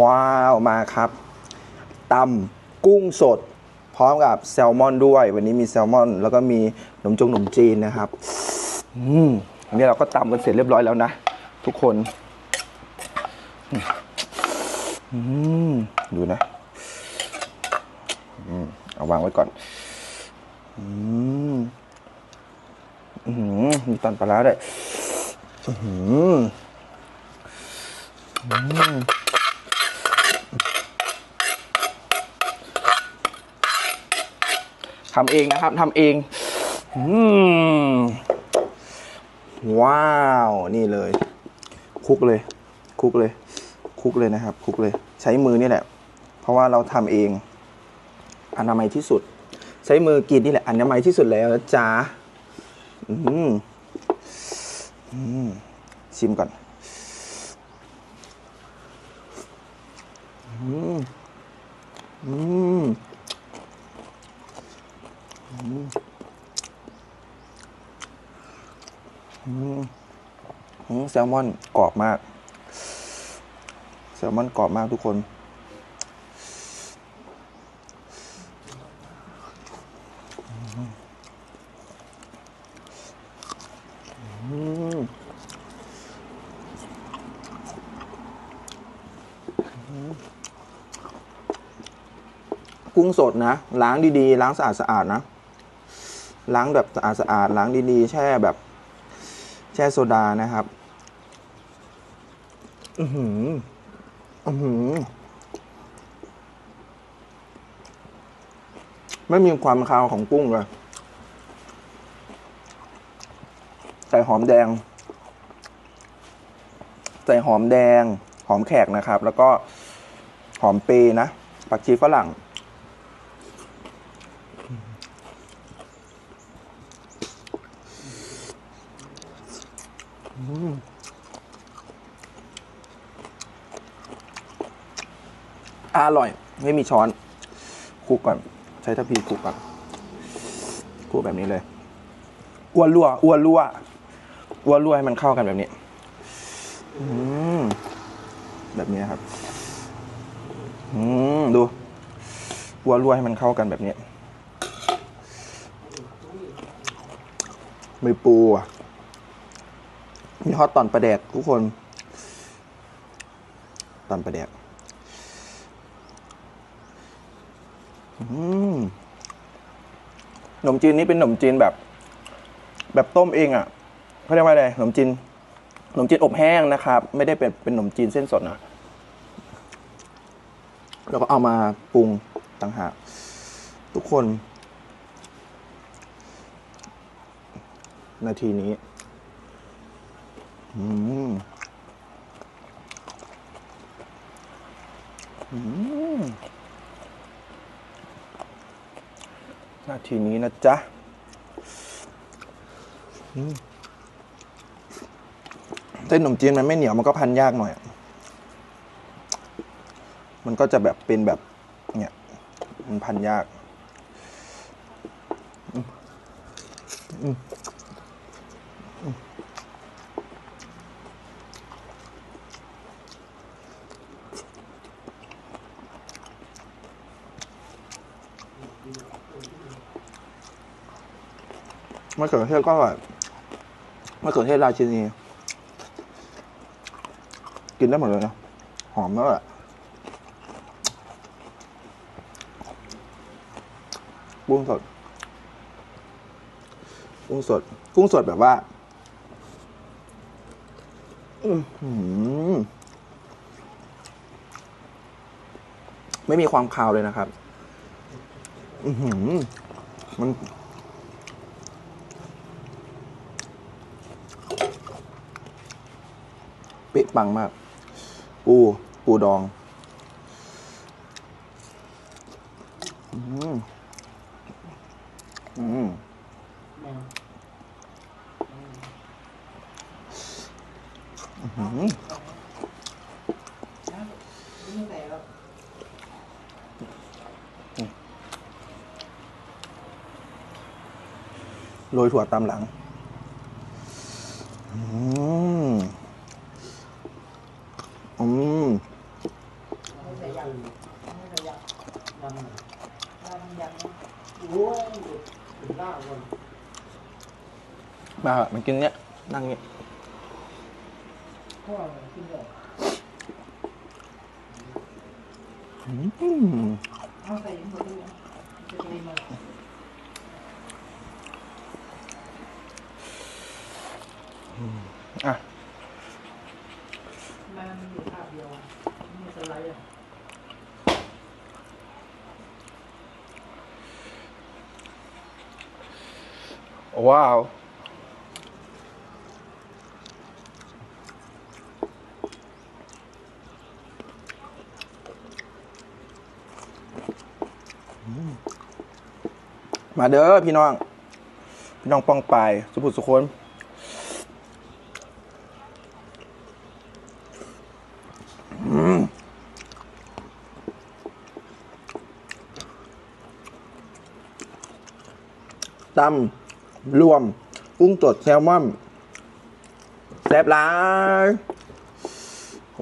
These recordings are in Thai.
ว้าวมาครับตำกุ้งสด พร้อมกับแซลมอนด้วย วันนี้มีแซลมอน แล้วก็มีขนมจงขนมจีนนะครับอืมอันนี้เราก็ตำกันเสร็จเรียบร้อยแล้วนะ ทุกคนอืมดูนะอืมเอาวางไว้ก่อนอืมอืมมีตอนปลาร้าด้วยอืมอืม ทำเองนะครับทำเองว้าว นี่เลยคลุกเลยคลุกเลยคลุกเลยนะครับคลุกเลย ใช้มือนี่แหละ เพราะว่าเราทำเอง อนามัยที่สุด ใช้มือกินนี่แหละอนามัยที่สุดแล้วจ๊ะอืมอืมชิมก่อนอืมอืม แซลมอนกรอบมาก แซลมอนกรอบมากทุกคน กุ้งสดนะ ล้างดีๆ ล้างสะอาดๆนะ ล้างแบบสะอาดสะอาดๆล้างดีๆ แช่แบบ แช่โซดานะครับ อือหือ อือหือ ไม่มีความคาวของกุ้งเลยใส่หอมแดง ใส่หอมแดง หอมแขกนะครับ แล้วก็หอมเปร์นะ ผักชีฝรั่ง อร่อย ไม่มีช้อนคลุกก่อนใช้ทัพพีคลุกก่อนคลุกแบบนี้เลยอ้วนรั่วอ้วนรั่วอ้วนรั่วให้มันเข้ากันแบบนี้อแบบนี้ครับอืมดูอ้วนรั่วให้มันเข้ากันแบบนี้ ไมีปูอะ มีฮอตตอนประแดกทุกคน ตอนประแดกขนมจีนนี้เป็นขนมจีนแบบ แบบต้มเองอะ่ะเขาเรียกว่าอะไรขนมจีนขนมจีนอบแห้งนะครับ ไม่ได้เป็นเป็นขนมจีนเส้นสดนะแล้วก็เอามาปรุงต่างหากทุกคน นาทีนี้ อืมอืมนาทีนี้นะจ๊ะเส้นขนมจีนมันไม่เหนียวมันก็พันยากหน่อย มันก็จะแบบเป็นแบบเนี่ย มันพันยาก อืมอืมอืม มะเขือเทศก็อร่อยมะเขือเทศราชินีกินได้หมดเลยนะหอมแล้วแหละกุ้งสด กุ้งสด กุ้งสดแบบว่าไม่มีความคาวเลยนะครับ มัน ป๊ะปังมาก ปูปูดองอืมอืมอื้อหือโรยถั่วตามหลัง อืมำหน่อย เราทำยำเนาะ โอ้ยถึงล่าวัน มาเถอะมันกินเนี้ยนั่งเนี้ยพ่อกินได้อืม เอาใส่หมดเลยจะได้มา อะ มันอยู่ภาพเดียวมีสไลด์อะ ว้าวมาเด้อพี่น้อง พี่น้องปองปายสุภุสุคนตำ รวมกุ้งสดแซลมอนแซ่บหลาย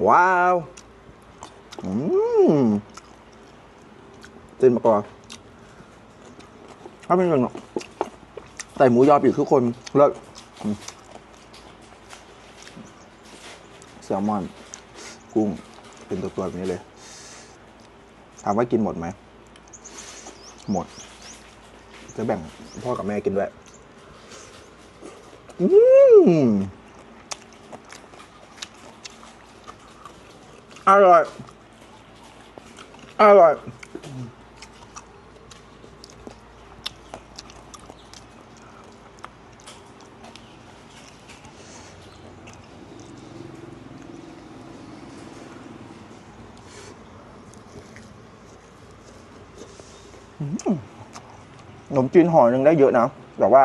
ว้าวอืมเต้นมาก่อถ้าเป็นอย่างนั้ใส่หมูยอปีกทุกคนเลิศแซลมอน กุ้ง เป็นตัวตัวแบบนี้เลย ถามว่ากินหมดไหม หมด จะแบ่งพ่อกับแม่กินด้วย อืมอร่อยอร่อยขนมจีนห่อหนึ่งได้เยอะนะแต่ว่า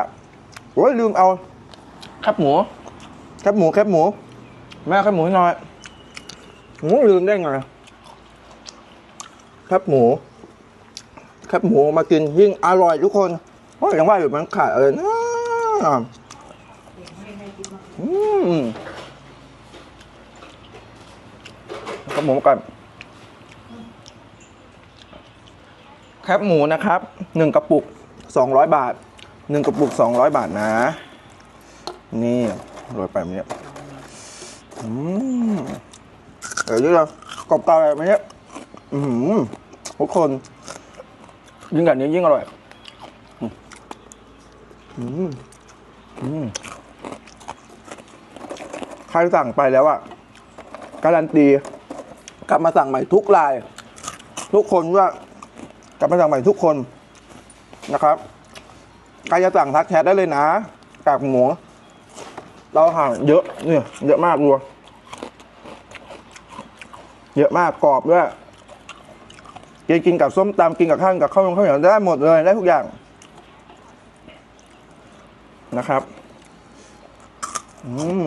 โอ้ยลืมเอา แคบหมูแคบหมูแคบหมู แม่แคบหมูให้หน่อยหมูลืมได้ไงแคบหมูแคบหมูมากินยิ่งอร่อยทุกคนโอ้ยยังว่าอยู่มันขาดอะไรนะอืมแคบหมูก่อนแคบหมูนะครับหนึ่งกระปุกสองร้อยบาทหนึ่งกระปุกสองร้อยบาทนะ นี่โรยไปแบบนี้อืมเดี๋ยวนี้เรากรอบเกาแบบนี้อือหือทุกคน ยิ่งแบบนี้ยิ่งอร่อย อืมอืมใครสั่งไปแล้วอะการันตี กลับมาสั่งใหม่ทุกราย ทุกคนว่ากลับมาสั่งใหม่ทุกคนนะครับใครจะสั่งทักแชทได้เลยนะกากหมู เราห่างเยอะเนี่ยเยอะมากรัว เยอะมากกรอบด้วยกินกินกับส้มตำกินกับข้าวกับข้าวข้าวเหนียวได้หมดเลยได้ทุกอย่างนะครับอืม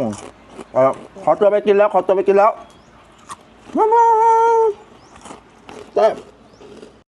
เอาขอตัวไปกินแล้ว ขอตัวไปกินแล้วมามาแซ่บ